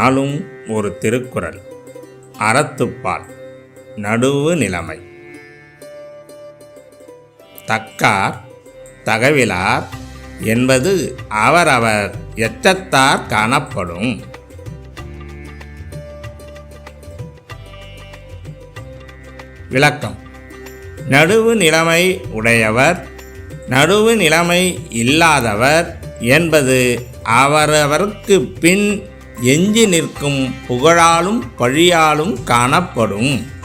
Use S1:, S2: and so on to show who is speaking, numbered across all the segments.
S1: நாளும் ஒரு திருக்குறள். அறத்துப்பால். நடுவு நிலைமை. தக்கார் தகவிலார் என்பது அவரவர் எச்சத்தார் காணப்படும். விளக்கம். நடுவு நிலைமை உடையவர் நடுவு நிலைமை இல்லாதவர் என்பது அவரவருக்கு பின் எஞ்சி நிற்கும் புகழாலும் பழியாலும் காணப்படும்.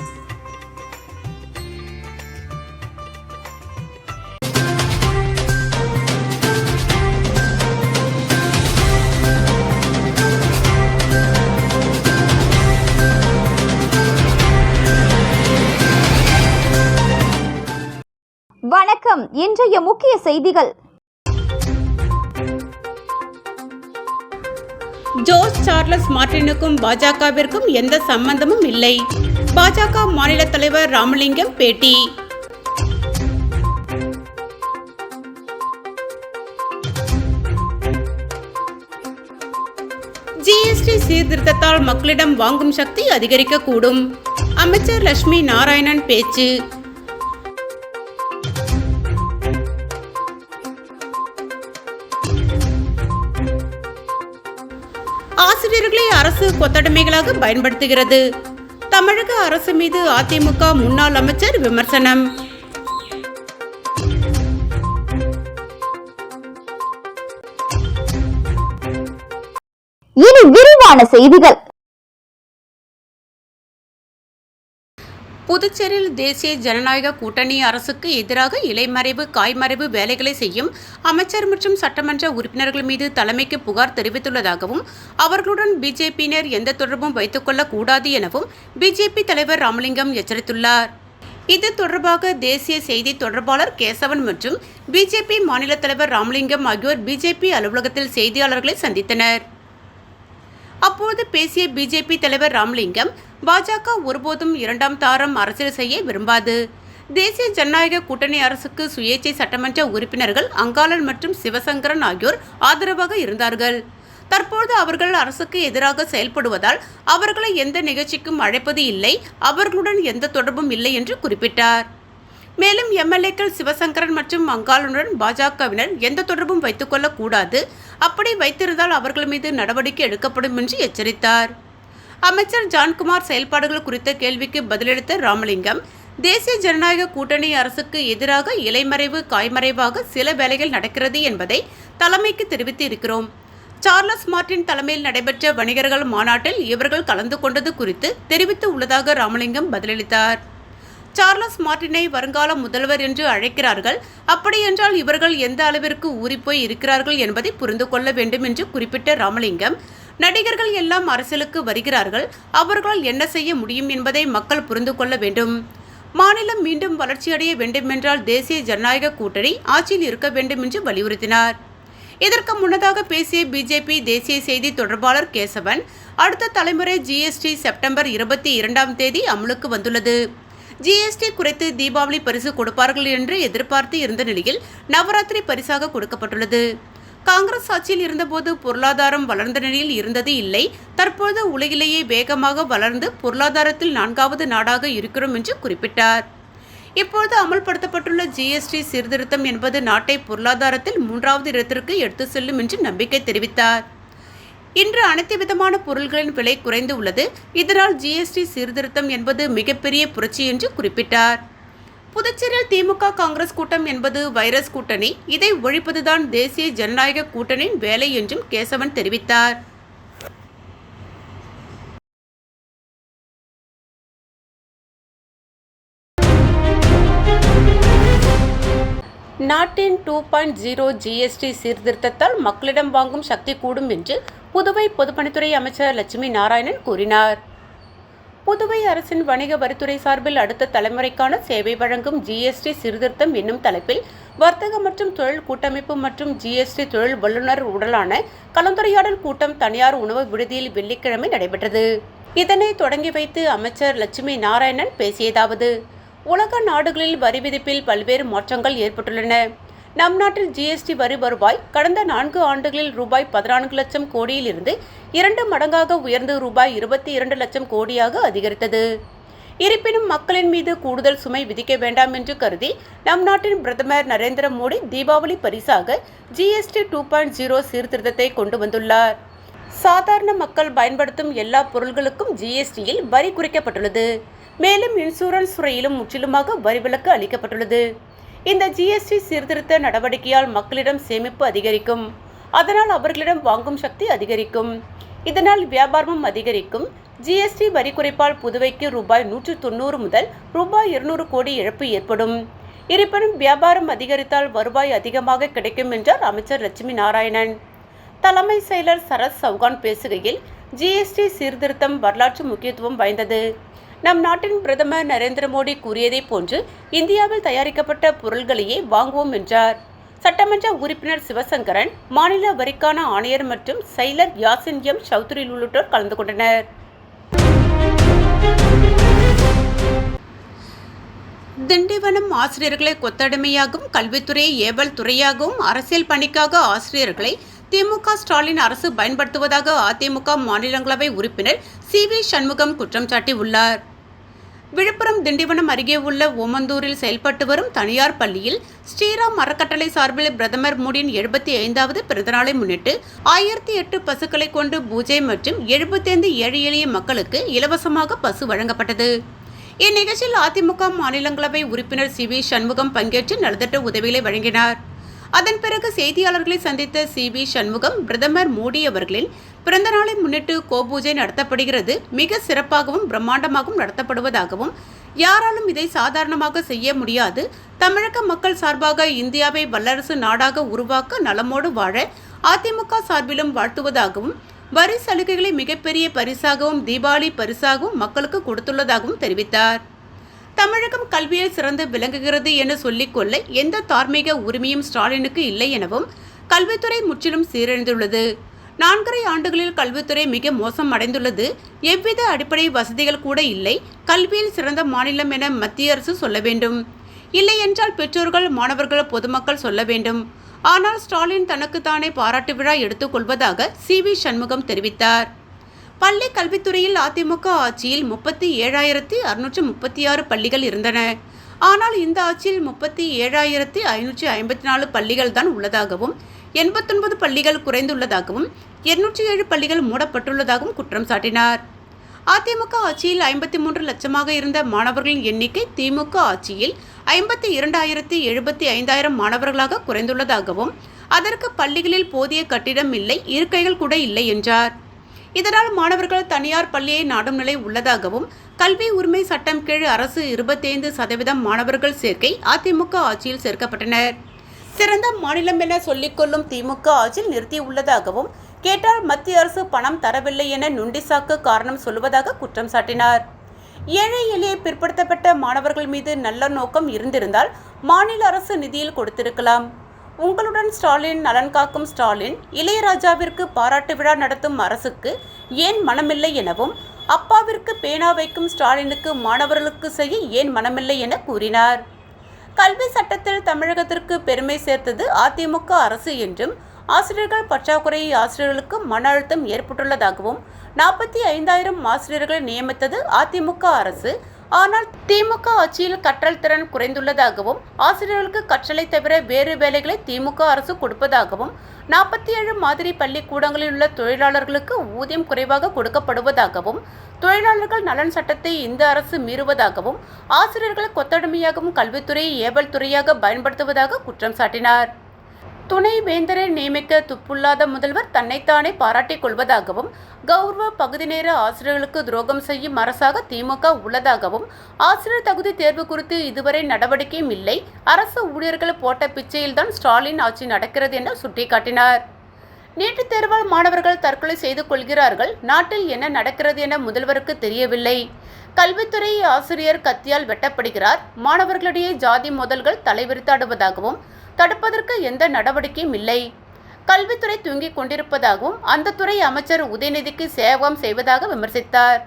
S2: வணக்கம். இன்றைய முக்கிய செய்திகள்.
S3: ஜோர்ஜ் சார்லஸ் மார்டினுக்கும் பாஜகவிற்கும் எந்த சம்பந்தமும் இல்லை. பாஜக மாநில தலைவர் ராமலிங்கம் பேட்டி. ஜிஎஸ்டி சீர்திருத்தத்தால் மக்களிடம் வாங்கும் சக்தி அதிகரிக்கக்கூடும். அமைச்சர் லட்சுமி நாராயணன் பேச்சு. அரசு கொத்தடிமைகளாக பயன்படுத்துகிறது. தமிழக அரசு மீது அதிமுக முன்னாள் அமைச்சர் விமர்சனம்.
S2: இனி விரிவான செய்திகள்.
S3: புதுச்சேரியில் தேசிய ஜனநாயக கூட்டணி அரசுக்கு எதிராக இலைமறைவு காய்மறைவு வேலைகளை செய்யும் அமைச்சர் மற்றும் சட்டமன்ற உறுப்பினர்கள் மீது தலைமைக்கு புகார் தெரிவித்துள்ளதாகவும் அவர்களுடன் பிஜேபியினர் எந்த தொடர்பும் வைத்துக் கூடாது எனவும் பிஜேபி தலைவர் ராமலிங்கம் எச்சரித்துள்ளார். இது தொடர்பாக தேசிய செய்தி தொடர்பாளர் கேசவன் மற்றும் பிஜேபி மாநில தலைவர் ராமலிங்கம் ஆகியோர் பிஜேபி அலுவலகத்தில் செய்தியாளர்களை சந்தித்தனர். அப்போது பேசிய பிஜேபி தலைவர் ராமலிங்கம் பாஜக ஒருபோதும் இரண்டாம் தாரம் அரசியல் செய்ய விரும்பாது. தேசிய ஜனநாயக கூட்டணி அரசுக்கு சுயேச்சை சட்டமன்ற உறுப்பினர்கள் அங்காளன் மற்றும் சிவசங்கரன் ஆகியோர் ஆதரவாக இருந்தார்கள். தற்போது அவர்கள் அரசுக்கு எதிராக செயல்படுவதால் அவர்களை எந்த நிகழ்ச்சிக்கும் அழைப்பது இல்லை அவர்களுடன் எந்த தொடர்பும் இல்லை என்று குறிப்பிட்டார். மேலும் எம்எல்ஏக்கள் சிவசங்கரன் மற்றும் அங்காளனுடன் பாஜகவினர் எந்த தொடர்பும் வைத்துக்கொள்ளக்கூடாது அப்படி வைத்திருந்தால் அவர்கள் மீது நடவடிக்கை எடுக்கப்படும் என்று எச்சரித்தார். அமைச்சர் ஜான்குமார் செயல்பாடுகள் குறித்த கேள்விக்கு பதிலளித்த ராமலிங்கம் தேசிய ஜனநாயக கூட்டணி அரசுக்கு எதிராக இலைமறைவு காய்மறைவாக சில வேலைகள் நடக்கிறது என்பதை தலைமைக்கு தெரிவித்து இருக்கிறோம். சார்லஸ் மார்டின் தலைமையில் நடைபெற்ற வணிகர்கள் மாநாட்டில் இவர்கள் கலந்து கொண்டது குறித்து தெரிவித்து உள்ளதாக ராமலிங்கம் பதிலளித்தார். சார்லஸ் மார்டினை வருங்கால முதல்வர் என்று அழைக்கிறார்கள். அப்படியென்றால் இவர்கள் எந்த அளவிற்கு ஊறிப்போய் இருக்கிறார்கள் என்பதை புரிந்து கொள்ள வேண்டும் என்று குறிப்பிட்ட ராமலிங்கம் நடிகர்கள் எல்லாம் அரசியலுக்கு வருகிறார்கள். அவர்களால் என்ன செய்ய முடியும் என்பதை மக்கள் புரிந்து கொள்ள வேண்டும். மாநிலம் மீண்டும் வளர்ச்சியடைய வேண்டுமென்றால் தேசிய ஜனநாயக கூட்டணி ஆட்சியில் இருக்க வேண்டும் என்று வலியுறுத்தினார். இதற்கு முன்னதாக பேசிய பிஜேபி தேசிய செய்தி தொடர்பாளர் கேசவன் அடுத்த தலைமுறை ஜிஎஸ்டி செப்டம்பர் இருபத்தி இரண்டாம் தேதி அமலுக்கு வந்துள்ளது. ஜிஎஸ்டி குறைத்து தீபாவளி பரிசு கொடுப்பார்கள் என்று எதிர்பார்த்து இருந்த நிலையில் நவராத்திரி பரிசாக கொடுக்கப்பட்டுள்ளது. காங்கிரஸ் ஆட்சியில் இருந்தபோது பொருளாதாரம் வளர்ந்த நிலையில் இருந்தது இல்லை. தற்போது உலகிலேயே வேகமாக வளர்ந்து பொருளாதாரத்தில் நான்காவது நாடாக இருக்கிறோம் என்று குறிப்பிட்டார். இப்போது அமல்படுத்தப்பட்டுள்ள ஜிஎஸ்டி சீர்திருத்தம் என்பது நாட்டை பொருளாதாரத்தில் மூன்றாவது இடத்திற்கு எடுத்து செல்லும் என்று நம்பிக்கை தெரிவித்தார். இன்று அனைத்து விதமான பொருள்களின் விலை குறைந்து உள்ளது. இதனால் ஜிஎஸ்டி சீர்திருத்தம் என்பது மிகப்பெரிய புரட்சி என்று குறிப்பிட்டார். புதுச்சேரியில் திமுக காங்கிரஸ் கூட்டம் என்பது வைரஸ் கூட்டணி. இதை ஒழிப்பதுதான் தேசிய ஜனநாயக கூட்டணியின் வேலை என்றும் கேசவன் தெரிவித்தார். நாட்டின் டூ பாயிண்ட் ஜீரோ ஜிஎஸ்டி சீர்திருத்தத்தால் மக்களிடம் வாங்கும் சக்தி கூடும் என்று புதுவை பொதுப்பணித்துறை அமைச்சர் லட்சுமி நாராயணன் கூறினார். புதுவை அரசின் வணிக வரித்துறை சார்பில் அடுத்த தலைமுறைக்கான சேவை வழங்கும் ஜிஎஸ்டி சீர்திருத்தம் என்னும் தலைப்பில் வர்த்தக மற்றும் தொழில் கூட்டமைப்பு மற்றும் ஜிஎஸ்டி தொழில் வல்லுநர் உடலான கலந்துரையாடல் கூட்டம் தனியார் உணவு விடுதியில் வெள்ளிக்கிழமை நடைபெற்றது. இதனை தொடங்கி வைத்து அமைச்சர் லட்சுமி நாராயணன் பேசியதாவது உலக நாடுகளில் வரி விதிப்பில் பல்வேறு மாற்றங்கள் ஏற்பட்டுள்ளன. நம் நாட்டில் ஜிஎஸ்டி வரி வருவாய் கடந்த நான்கு ஆண்டுகளில் ரூபாய் பதினான்கு லட்சம் கோடியிலிருந்து இரண்டு மடங்காக உயர்ந்து ரூபாய் இருபத்தி இரண்டு லட்சம் கோடியாக அதிகரித்தது. இருப்பினும் மக்களின் மீது கூடுதல் சுமை விதிக்க வேண்டாம் என்று கருதி நம் நாட்டின் பிரதமர் நரேந்திர மோடி தீபாவளி பரிசாக ஜிஎஸ்டி டூ பாயிண்ட் ஜீரோ சீர்திருத்தத்தை கொண்டு வந்துள்ளார். சாதாரண மக்கள் பயன்படுத்தும் எல்லா பொருள்களுக்கும் ஜிஎஸ்டியில் வரி குறைக்கப்பட்டுள்ளது. மேலும் இன்சூரன்ஸ் துறையிலும் முற்றிலுமாக வரி விலக்கு அளிக்கப்பட்டுள்ளது. இந்த ஜிஎஸ்டி சீர்திருத்த நடவடிக்கையால் மக்களிடம் சேமிப்பு அதிகரிக்கும். அதனால் அவர்களிடம் வாங்கும் சக்தி அதிகரிக்கும். இதனால் வியாபாரமும் அதிகரிக்கும். ஜிஎஸ்டி வரி குறைப்பால் புதுவைக்கு ரூபாய் நூற்று தொண்ணூறு முதல் ரூபாய் இருநூறு கோடி இழப்பு ஏற்படும். இருப்பினும் வியாபாரம் அதிகரித்தால் வருவாய் அதிகமாக கிடைக்கும் என்றார் அமைச்சர் லட்சுமி நாராயணன். தலைமை செயலர் சரத் சௌகான் பேசுகையில் ஜிஎஸ்டி சீர்திருத்தம் வரலாற்று முக்கியத்துவம் வாய்ந்தது. நம் நாட்டின் பிரதமர் நரேந்திர மோடி கூறியதைப் போன்று இந்தியாவில் தயாரிக்கப்பட்ட பொருள்களையே வாங்குவோம் என்றார். சட்டமன்ற உறுப்பினர் சிவசங்கரன் மாநில வரிக்கான ஆணையர் மற்றும் செயலர் யாசின் எம் சௌத்ரி உள்ளிட்டோர் கலந்து கொண்டனர். திண்டிவனம் ஆசிரியர்களை கொத்தடிமையாகவும் கல்வித்துறையை ஏவல் துறையாகவும் அரசியல் பணிக்காக ஆசிரியர்களை திமுக ஸ்டாலின் அரசு பயன்படுத்துவதாக அதிமுக மாநிலங்களவை உறுப்பினர் சி வி சண்முகம் குற்றம் சாட்டியுள்ளார். விழுப்புரம் திண்டிவனம் அருகே உள்ள ஓமந்தூரில் செயல்பட்டு வரும் தனியார் பள்ளியில் ஸ்ரீராம் அறக்கட்டளை சார்பில் பிரதமர் மோடியின் எழுபத்தி ஐந்தாவது பிறந்தநாளை முன்னிட்டு ஆயிரத்தி எட்டு பசுக்களை கொண்டு பூஜை மற்றும் எழுபத்தைந்து ஏழை எளிய மக்களுக்கு இலவசமாக பசு வழங்கப்பட்டது. இந்நிகழ்ச்சியில் அதிமுக மாநிலங்களவை உறுப்பினர் சி வி சண்முகம் பங்கேற்று நலத்திட்ட உதவிகளை வழங்கினார். அதன் பிறகு செய்தியாளர்களை சந்தித்த சி வி சண்முகம் பிரதமர் மோடி அவர்களின் பிறந்த நாளை முன்னிட்டு கோபூஜை நடத்தப்படுகிறது. மிக சிறப்பாகவும் பிரம்மாண்டமாகவும் நடத்தப்படுவதாகவும் யாராலும் இதை சாதாரணமாக செய்ய முடியாது. தமிழக மக்கள் சார்பாக இந்தியாவை வல்லரசு நாடாக உருவாக்க நலமோடு வாழ அதிமுக சார்பிலும் வாழ்த்துவதாகவும் வரி சலுகைகளை மிகப்பெரிய பரிசாகவும் தீபாவளி பரிசாகவும் மக்களுக்கு கொடுத்துள்ளதாகவும் தெரிவித்தார். தமிழகம் கல்வியில் சிறந்து விளங்குகிறது என சொல்லிக்கொள்ள எந்த தார்மீக உரிமையும் ஸ்டாலினுக்கு இல்லை எனவும் கல்வித்துறை முற்றிலும் சீரழிந்துள்ளது. நான்கரை ஆண்டுகளில் கல்வித்துறை மிக மோசம் அடைந்துள்ளது. எவ்வித அடிப்படை வசதிகள் கூட இல்லை. கல்வியில் சிறந்த மாநிலம் என மத்திய அரசு சொல்ல வேண்டும். இல்லை என்றால் பெற்றோர்கள் மாணவர்கள் பொதுமக்கள் சொல்ல வேண்டும். ஆனால் ஸ்டாலின் தனக்குத்தானே பாராட்டு விழா எடுத்துக்கொள்வதாக சி வி சண்முகம் தெரிவித்தார். பள்ளி கல்வித்துறையில் அதிமுக ஆட்சியில் முப்பத்தி ஏழாயிரத்தி அறுநூற்றி முப்பத்தி ஆறு பள்ளிகள் இருந்தன. ஆனால் இந்த ஆட்சியில் முப்பத்தி ஏழாயிரத்தி ஐநூற்றி ஐம்பத்தி நாலு பள்ளிகள் தான் உள்ளதாகவும் எண்பத்தொன்பது பள்ளிகள் குறைந்துள்ளதாகவும் இருநூற்றி ஏழு பள்ளிகள் மூடப்பட்டுள்ளதாகவும் குற்றம் சாட்டினார். அதிமுக ஆட்சியில் ஐம்பத்தி மூன்று லட்சமாக இருந்த மாணவர்களின் எண்ணிக்கை திமுக ஆட்சியில் ஐம்பத்தி இரண்டாயிரத்தி எழுபத்தி ஐந்தாயிரம் மாணவர்களாக குறைந்துள்ளதாகவும் அதற்கு பள்ளிகளில் போதிய கட்டிடம் இல்லை இருக்கைகள் கூட இல்லை என்றார். இதனால் மாணவர்கள் தனியார் பள்ளியை நாடும் நிலை உள்ளதாகவும் கல்வி உரிமை சட்டம் கீழ் அரசு இருபத்தைந்து சதவீதம் மாணவர்கள் சேர்க்கை அதிமுக ஆட்சியில் சேர்க்கப்பட்டனர். சிறந்த மாநிலம் என சொல்லிக்கொள்ளும் திமுக ஆட்சியில் நிறுத்தியுள்ளதாகவும் கேட்டால் மத்திய அரசு பணம் தரவில்லை என நுண்டிசாக்கு காரணம் சொல்வதாக குற்றம் சாட்டினார். ஏழை எளிய பிற்படுத்தப்பட்ட மாணவர்கள் மீது நல்ல நோக்கம் இருந்திருந்தால் மாநில அரசு நிதியில் கொடுத்திருக்கலாம். உங்களுடன் ஸ்டாலின் நலன் காக்கும் ஸ்டாலின் இளையராஜாவிற்கு பாராட்டு விழா நடத்தும் அரசுக்கு ஏன் மனமில்லை எனவும் அப்பாவிற்கு பேனா வைக்கும் ஸ்டாலினுக்கு மாணவர்களுக்கு செய்ய ஏன் மனமில்லை என கூறினார். கல்வி சட்டத்தில் தமிழகத்திற்கு பெருமை சேர்த்தது அதிமுக அரசு என்றும் ஆசிரியர்கள் பற்றாக்குறை ஆசிரியர்களுக்கு மன அழுத்தம் ஏற்பட்டுள்ளதாகவும் நாற்பத்தி ஐந்தாயிரம் ஆசிரியர்களை நியமித்தது அதிமுக அரசு ஆனால் திமுக ஆட்சியில் கற்றல் திறன் குறைந்துள்ளதாகவும் ஆசிரியர்களுக்கு கற்றலை தவிர வேறு வேலைகளை திமுக அரசு கொடுப்பதாகவும் நாற்பத்தி ஏழு மாதிரி பள்ளிக்கூடங்களில் உள்ள தொழிலாளர்களுக்கு ஊதியம் குறைவாக கொடுக்கப்படுவதாகவும் தொழிலாளர்கள் நலன் சட்டத்தை இந்த அரசு மீறுவதாகவும் ஆசிரியர்களை கொத்தடிமையாகவும் கல்வித்துறையை ஏவல் துறையாக பயன்படுத்துவதாக குற்றம் சாட்டினார். துணை வேந்தரை நியமிக்க துப்புள்ளாத முதல்வர் தன்னைத்தானே பாராட்டிக் கொள்வதாகவும் கௌரவ பகுதி நேர ஆசிரியர்களுக்கு துரோகம் செய்யும் அரசாக திமுக உள்ளதாகவும் ஆசிரியர் தகுதி தேர்வு குறித்து இதுவரை நடவடிக்கையும் இல்லை. அரசு ஊழியர்கள் போட்ட பிச்சையில்தான் ஸ்டாலின் ஆட்சி நடக்கிறது என சுட்டிக்காட்டினார். நீட்டுத் தேர்வால் மாணவர்கள் தற்கொலை செய்து கொள்கிறார்கள். நாட்டில் என்ன நடக்கிறது என முதல்வருக்கு தெரியவில்லை. கல்வித்துறை ஆசிரியர் கத்தியால் வெட்டப்படுகிறார். மாணவர்களிடையே ஜாதி மோதல்கள் தலைவிரித்தாடுவதாகவும் தடுப்பதற்கு எந்த நடவடிக்கையும் இல்லை. கல்வித்துறை தூங்கிக் கொண்டிருப்பதாகவும் அந்த துறை அமைச்சர் உதயநிதிக்கு சேவம் செய்வதாக விமர்சித்தார்.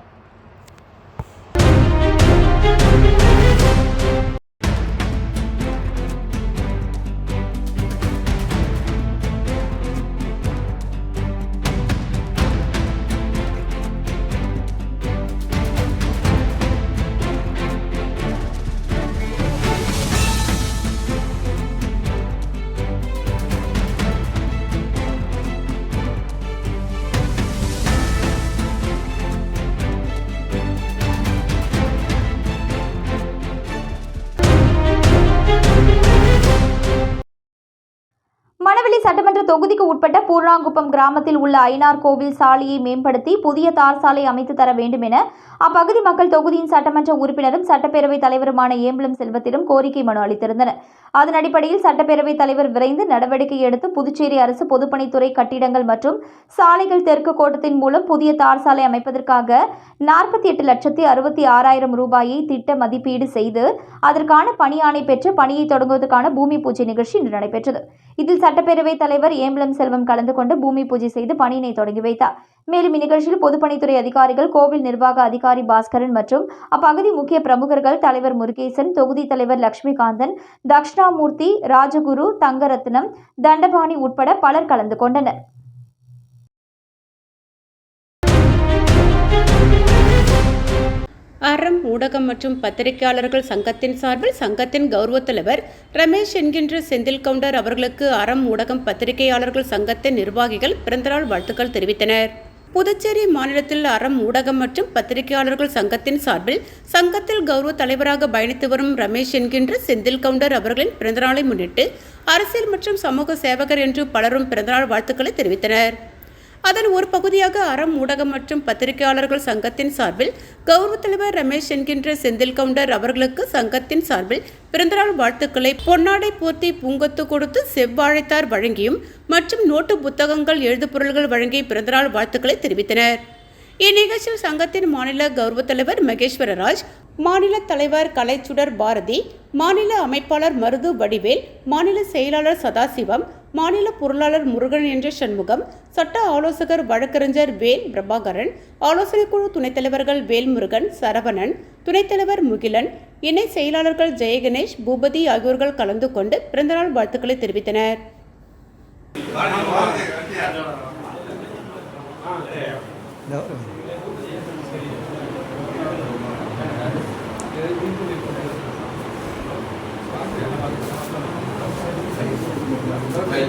S2: தொகுதிக்கு உட்பட்ட பூர்ணாங்குப்பம் கிராமத்தில் உள்ள ஐனார் கோவில் சாலையை மேம்படுத்தி புதிய தார் சாலை அமைத்து தர வேண்டும் என அப்பகுதி மக்கள் தொகுதியின் சட்டமன்ற உறுப்பினரும் சட்டப்பேரவைத் தலைவருமான ஏம்பலம் செல்வத்திடம் கோரிக்கை மனு அளித்திருந்தனர். அதன் அடிப்படையில் சட்டப்பேரவைத் தலைவர் விரைந்து நடவடிக்கை எடுத்து புதுச்சேரி அரசு பொதுப்பணித்துறை கட்டிடங்கள் மற்றும் சாலைகள் தெற்கு கோட்டத்தின் மூலம் புதிய தார் சாலை அமைப்பதற்காக நாற்பத்தி எட்டு லட்சத்தி அறுபத்தி ஆறாயிரம் ரூபாயை திட்ட மதிப்பீடு செய்து அதற்கான பணியாணை பெற்று பணியை தொடங்குவதற்கான பூமி பூஜை நிகழ்ச்சி இன்று நடைபெற்றது. இதில் சட்டப்பேரவைத் தலைவர் ஏம்பலம் செல்வம் கலந்து கொண்டு பூமி பூஜை செய்து பணியினை தொடங்கி வைத்தார். மேலும் இந்நிகழ்ச்சியில் பொதுப்பணித்துறை அதிகாரிகள் கோவில் நிர்வாக அதிகாரி பாஸ்கரன் மற்றும் அப்பகுதி முக்கிய பிரமுகர்கள் தலைவர் முருகேசன் தொகுதி தலைவர் லட்சுமிகாந்தன் தக்ஷணாமூர்த்தி ராஜகுரு தங்கரத்னம் தண்டபாணி உட்பட பலர் கலந்து கொண்டனர்.
S3: அறம் ஊடகம் மற்றும் பத்திரிகையாளர்கள் சங்கத்தின் சார்பில் சங்கத்தின் கௌரவ தலைவர் ரமேஷ் என்கின்ற செந்தில் கவுண்டர் அவர்களுக்கு அறம் ஊடகம் பத்திரிகையாளர்கள் சங்கத்தின் நிர்வாகிகள் பிறந்தநாள் வாழ்த்துக்கள் தெரிவித்தனர். புதுச்சேரி மாநிலத்தில் அறம் ஊடகம் மற்றும் பத்திரிகையாளர்கள் சங்கத்தின் சார்பில் சங்கத்தில் கௌரவ தலைவராக பயணித்து வரும் ரமேஷ் என்கின்ற செந்தில் கவுண்டர் அவர்களின் பிறந்தநாளை முன்னிட்டு அரசியல் மற்றும் சமூக சேவகர் என்று பலரும் பிறந்தநாள் வாழ்த்துக்களை தெரிவித்தனர். அதன் ஒரு பகுதியாக அறம் ஊடகம் மற்றும் பத்திரிகையாளர்கள் சங்கத்தின் சார்பில் கௌரவ தலைவர் ரமேஷ் என்கின்ற செந்தில் கவுண்டர் அவர்களுக்கு சங்கத்தின் சார்பில் பிறந்தநாள் வாழ்த்துக்களை பொன்னாடை போர்த்தி பூங்கொத்து கொடுத்து செவ்வாழைத்தார் வழங்கியும் மற்றும் நோட்டு புத்தகங்கள் எழுதுபொருள்கள் வழங்கி பிறந்தநாள் வாழ்த்துக்களை தெரிவித்தனர். இந்நிகழ்ச்சியில் சங்கத்தின் மாநில கௌரவ தலைவர் மகேஸ்வரராஜ் மாநில தலைவர் கலைச்சுடர் பாரதி மாநில அமைப்பாளர் மருது வடிவேல் மாநில செயலாளர் சதாசிவம் மாநில பொருளாளர் முருகன் என்ற சண்முகம் சட்ட ஆலோசகர் வழக்கறிஞர் வேல் பிரபாகரன் ஆலோசனைக்குழு துணைத் தலைவர்கள் வேல்முருகன் சரவணன் துணைத் தலைவர் முகிலன் இணை செயலாளர்கள் ஜெயகணேஷ் பூபதி ஆகியோர்கள் கலந்து கொண்டு பிறந்தநாள் வாழ்த்துக்களை தெரிவித்தனர் No. Okay.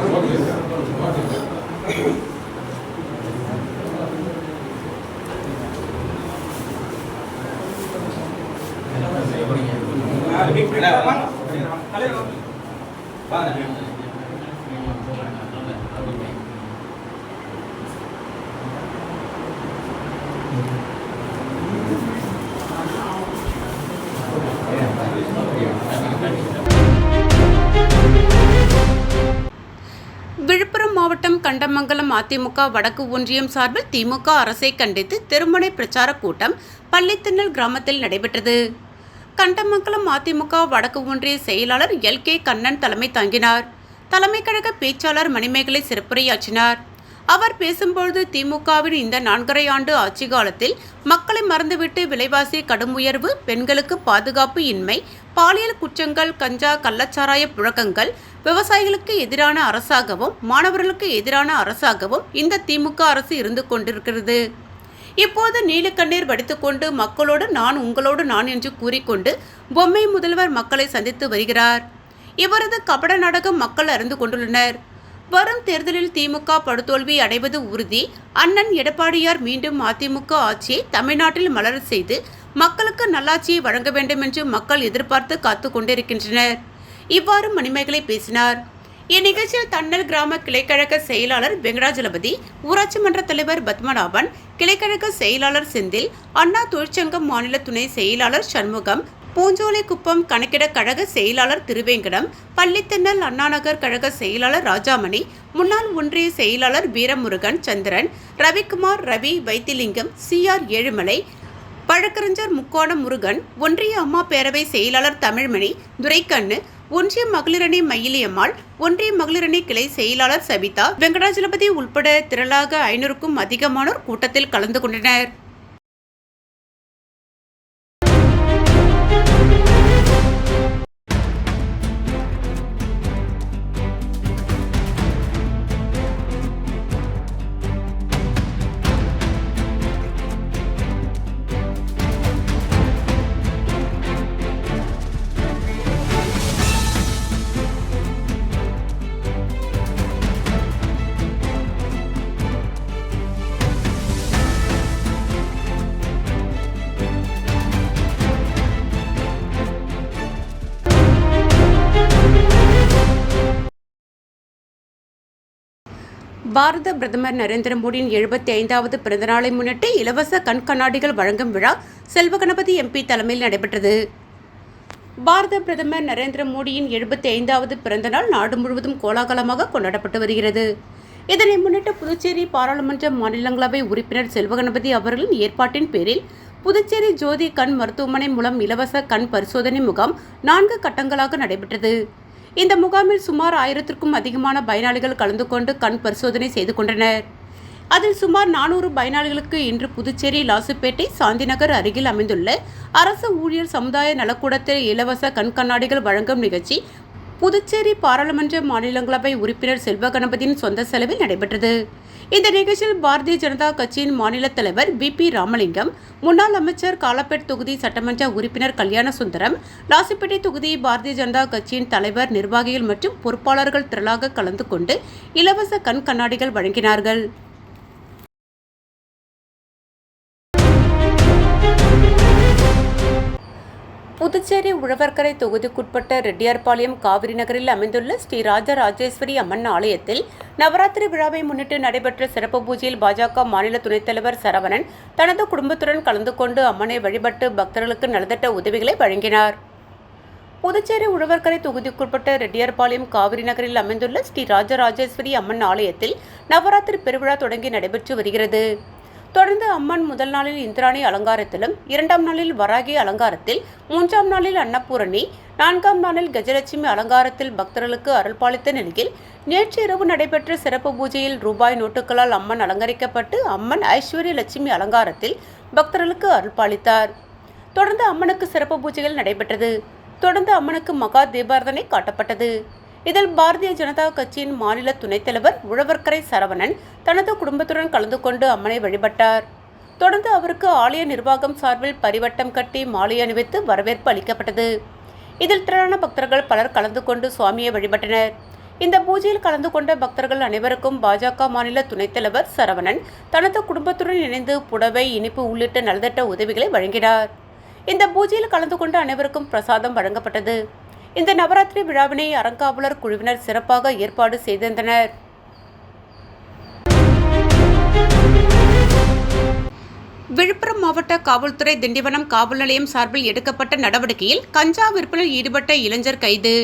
S3: கண்டமங்கலம் அதிமுக வடக்கு ஒன்றியம் சார்பில் திமுக அரசை கண்டித்து திருமணை பிரச்சார கூட்டம் பள்ளித்திண்ணல் கிராமத்தில் நடைபெற்றது. கண்டமங்கலம் அதிமுக வடக்கு ஒன்றிய செயலாளர் எல். கே. கண்ணன் தலைமை தாங்கினார். தலைமை கழக பேச்சாளர் மணிமேகலை சிறப்புரையாற்றினார். அவர் பேசும்பொழுது திமுகவின் இந்த நான்கரை ஆண்டு ஆட்சி காலத்தில் மக்களை மறந்துவிட்டு விலைவாசி கடும் உயர்வு பெண்களுக்கு பாதுகாப்பு இன்மை பாலியல் குற்றங்கள் கஞ்சா கள்ளச்சாராய புழக்கங்கள் விவசாயிகளுக்கு எதிரான அரசாகவும் மாணவர்களுக்கு எதிரான அரசாகவும் இந்த திமுக அரசு இருந்து கொண்டிருக்கிறது. இப்போது நீலக்கண்ணீர் வடித்துக்கொண்டு மக்களோடு நான் உங்களோடு நான் என்று கூறிக்கொண்டு பொம்மை முதல்வர் மக்களை சந்தித்து வருகிறார். இவரது கபட நாடகம் மக்கள் அறிந்து கொண்டுள்ளனர். வரும் தேர்தலில் திமுக படுதோல்வி அடைவது உறுதி. அண்ணன் எடப்பாடியார் மீண்டும் அதிமுக ஆட்சியை தமிழ்நாட்டில் மலர செய்து மக்களுக்கு நல்லாட்சியை வழங்க வேண்டும் என்று மக்கள் எதிர்பார்த்து காத்து கொண்டிருக்கின்றனர். இவ்வாறு மணிமேகலை பேசினார். இந்நிகழ்ச்சியில் தன்னல் கிராம கிளைக்கழக செயலாளர் வெங்கடாஜலபதி ஊராட்சி மன்ற தலைவர் பத்மநாபன் கிளைக்கழக செயலாளர் செந்தில் அண்ணா தொழிற்சங்கம் மாநில துணை செயலாளர் சண்முகம் பூஞ்சோலைக்குப்பம் கணக்கிட கழக செயலாளர் திருவேங்கடம் பள்ளித்தென்னல் அண்ணாநகர் கழக செயலாளர் ராஜாமணி முன்னாள் ஒன்றிய செயலாளர் வீரமுருகன் சந்திரன் ரவிக்குமார் ரவி வைத்திலிங்கம் சி ஆர் ஏழுமலை வழக்கறிஞர் முக்கோணம் முருகன் ஒன்றிய அம்மா பேரவை செயலாளர் தமிழ்மணி துரைக்கண்ணு ஒன்றிய மகளிரணி மயிலியம்மாள் ஒன்றிய மகளிரணி கிளை செயலாளர் சபிதா வெங்கடாஜலபதி உள்பட திரளாக ஐநூறுக்கும் அதிகமானோர் கூட்டத்தில் கலந்து கொண்டனர். பாரத பிரதமர் நரேந்திர மோடியின் எழுபத்தி ஐந்தாவது பிறந்தநாளை முன்னிட்டு இலவச கண் கண்ணாடிகள் வழங்கும் விழா செல்வ கணபதி எம்பி தலைமையில் நடைபெற்றது. பாரத பிரதமர் நரேந்திர மோடியின் எழுபத்தி ஐந்தாவது பிறந்தநாள் நாடு முழுவதும் கோலாகலமாக கொண்டாடப்பட்டு வருகிறது. இதனை முன்னிட்டு புதுச்சேரி பாராளுமன்ற மாநிலங்களவை உறுப்பினர் செல்வகணபதி அவர்களின் ஏற்பாட்டின் பேரில் புதுச்சேரி ஜோதி கண் மருத்துவமனை மூலம் இலவச கண் பரிசோதனை முகாம் நான்கு கட்டங்களாக நடைபெற்றது. இந்த முகாமில் சுமார் ஆயிரத்திற்கும் அதிகமான பயனாளிகள் கலந்து கொண்டு கண் பரிசோதனை செய்து கொண்டனர். அதில் சுமார் நானூறு பயனாளிகளுக்கு இன்று புதுச்சேரி லாசுப்பேட்டை சாந்திநகர் அருகில் அமைந்துள்ள அரசு ஊழியர் சமுதாய நலக்கூடத்தில் இலவச கண் கண்ணாடிகள் வழங்கும் நிகழ்ச்சி புதுச்சேரி பாராளுமன்ற மாநிலங்களவை உறுப்பினர் செல்வ கணபதியின் சொந்த செலவில் நடைபெற்றது. இந்த நிகழ்ச்சியில் பாரதிய ஜனதா கட்சியின் மாநில தலைவர் பி பி ராமலிங்கம் முன்னாள் அமைச்சர் காலப்பேட் தொகுதி சட்டமன்ற உறுப்பினர் கல்யாண சுந்தரம் லாசிப்பேட்டை தொகுதி பாரதிய ஜனதா கட்சியின் தலைவர் நிர்வாகிகள் மற்றும் பொறுப்பாளர்கள் திரளாக கலந்து கொண்டு இலவச கண் கண்ணாடிகள் வழங்கினார்கள். புதுச்சேரி உழவர்கரை தொகுதிக்குட்பட்ட ரெட்டியார்பாளையம் காவிரி நகரில் அமைந்துள்ள ஸ்ரீ ராஜராஜேஸ்வரி அம்மன் ஆலயத்தில் நவராத்திரி விழாவை முன்னிட்டு நடைபெற்ற சிறப்பு பூஜையில் பாஜக மாநில துணைத் தலைவர் சரவணன் தனது குடும்பத்துடன் கலந்து கொண்டு அம்மனை வழிபட்டு பக்தர்களுக்கு நலத்திட்ட உதவிகளை வழங்கினார். புதுச்சேரி உழவர்கரை தொகுதிக்குட்பட்ட ரெட்டியார்பாளையம் காவிரி நகரில் அமைந்துள்ள ஸ்ரீ ராஜராஜேஸ்வரி அம்மன் ஆலயத்தில் நவராத்திரி பெருவிழா தொடங்கி நடைபெற்று வருகிறது. தொடர்ந்து அம்மன் முதல் நாளில் இந்திராணி அலங்காரத்திலும் இரண்டாம் நாளில் வராகி அலங்காரத்தில் மூன்றாம் நாளில் அன்னபூரணி நான்காம் நாளில் கஜலட்சுமி அலங்காரத்தில் பக்தர்களுக்கு அருள்பாலித்த நிலையில் நேற்று இரவு நடைபெற்ற சிறப்பு பூஜையில் ரூபாய் நோட்டுகளால் அம்மன் அலங்கரிக்கப்பட்டு அம்மன் ஐஸ்வர்ய லட்சுமி அலங்காரத்தில் பக்தர்களுக்கு அருள்பாலித்தார் தொடர்ந்து அம்மனுக்கு சிறப்பு பூஜைகள் நடைபெற்றது. தொடர்ந்து அம்மனுக்கு மகா தீபாரதனை காட்டப்பட்டது. இதில் பாரதிய ஜனதா கட்சியின் மாநில துணைத் தலைவர் உழவர்கரை சரவணன் தனது குடும்பத்துடன் கலந்து கொண்டு அம்மனை வழிபட்டார். தொடர்ந்து அவருக்கு ஆலய நிர்வாகம் சார்பில் பரிவட்டம் கட்டி மாலை அணிவித்து வரவேற்பு அளிக்கப்பட்டது. இதில் திரளான பக்தர்கள் பலர் கலந்து கொண்டு சுவாமியை வழிபட்டனர். இந்த பூஜையில் கலந்து கொண்ட பக்தர்கள் அனைவருக்கும் பாஜக மாநில துணைத் தலைவர் சரவணன் தனது குடும்பத்துடன் இணைந்து புடவை இனிப்பு உள்ளிட்ட நலத்திட்ட உதவிகளை வழங்கினார். இந்த பூஜையில் கலந்து கொண்ட அனைவருக்கும் பிரசாதம் வழங்கப்பட்டது. இந்த நவராத்திரி விழாவினை அறங்காவலர் குழுவினர் சிறப்பாக ஏற்பாடு செய்திருந்தனர். விழுப்புரம் மாவட்ட காவல்துறை திண்டிவனம் காவல் நிலையம் சார்பில் எடுக்கப்பட்ட நடவடிக்கையில் கஞ்சா விற்பனையில் ஈடுபட்ட இளைஞர் கைது.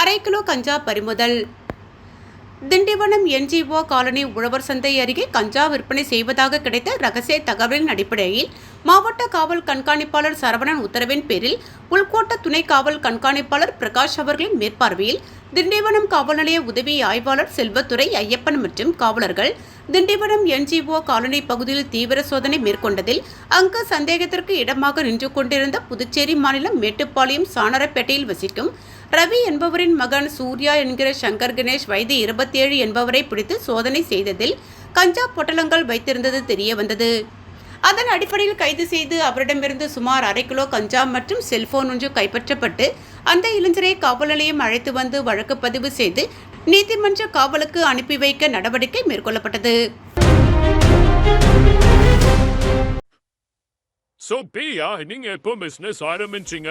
S3: அரை கிலோ கஞ்சா பறிமுதல். திண்டிவனம் என்ஜிஓ காலனி உழவர் சந்தை அருகே கஞ்சா விற்பனை செய்வதாக கிடைத்த ரகசிய தகவலின் அடிப்படையில் மாவட்ட காவல் கண்காணிப்பாளர் சரவணன் உத்தரவின் பேரில் உள்கோட்ட துணை காவல் கண்காணிப்பாளர் பிரகாஷ் அவர்களின் மேற்பார்வையில் திண்டிவனம் காவல் நிலைய உதவி ஆய்வாளர் செல்வத்துறை ஐயப்பன் மற்றும் காவலர்கள் திண்டிவனம் என்ஜிஓ காலனி பகுதியில் தீவிர சோதனை மேற்கொண்டதில் அங்கு சந்தேகத்திற்கு இடமாக நின்று கொண்டிருந்த புதுச்சேரி மாநிலம் மேட்டுப்பாளையம் சாணரப்பேட்டையில் வசிக்கும் ரவி என்பவரின் மகன் சூர்யா என்கிற சங்கர் கணேஷ் வயது இருபத்தி ஏழு என்பவரை பிடித்து சோதனை செய்ததில் கஞ்சா பொட்டலங்கள் வைத்திருந்தது தெரிய வந்தது. அதன் அடிப்படையில் கைது செய்து அவரிடமிருந்து சுமார் அரை கிலோ கஞ்சா மற்றும் செல்போன் ஒன்று கைப்பற்றப்பட்டு அந்த இளைஞரை காவல் நிலையம் அழைத்து வந்து வழக்கு பதிவு செய்து நீதிமன்ற காவலுக்கு அனுப்பி வைக்க நடவடிக்கை மேற்கொள்ளப்பட்டது.
S4: சோ பிரியா நீங்க எப்போ பிசினஸ் ஆரம்பிச்சீங்க?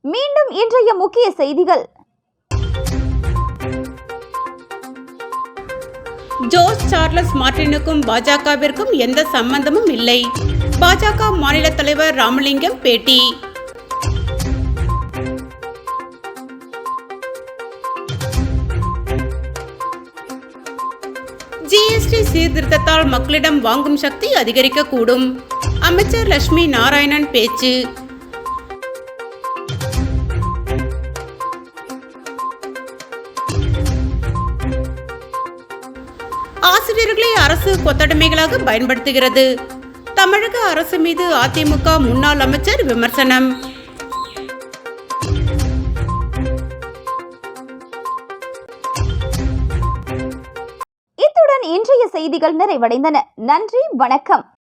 S2: மீண்டும் இன்றைய முக்கிய செய்திகள்.
S3: ஜோர்ஜ் சார்லஸ் மார்டினுக்கும் பாஜகவிற்கும் எந்த சம்பந்தமும் இல்லை. பாஜக மாநில தலைவர் ராமலிங்கம் பேட்டி. ஜிஎஸ்டி சீர்திருத்தத்தால் மக்களிடம் வாங்கும் சக்தி அதிகரிக்கக்கூடும். அமைச்சர் லட்சுமி நாராயணன் பேச்சு. கொத்தடிமைகளாக பயன்படுத்துகிறது. தமிழக அரசு மீது அதிமுக முன்னாள் அமைச்சர் விமர்சனம்.
S2: இத்துடன் இன்றைய செய்திகள் நிறைவடைந்தன. நன்றி வணக்கம்.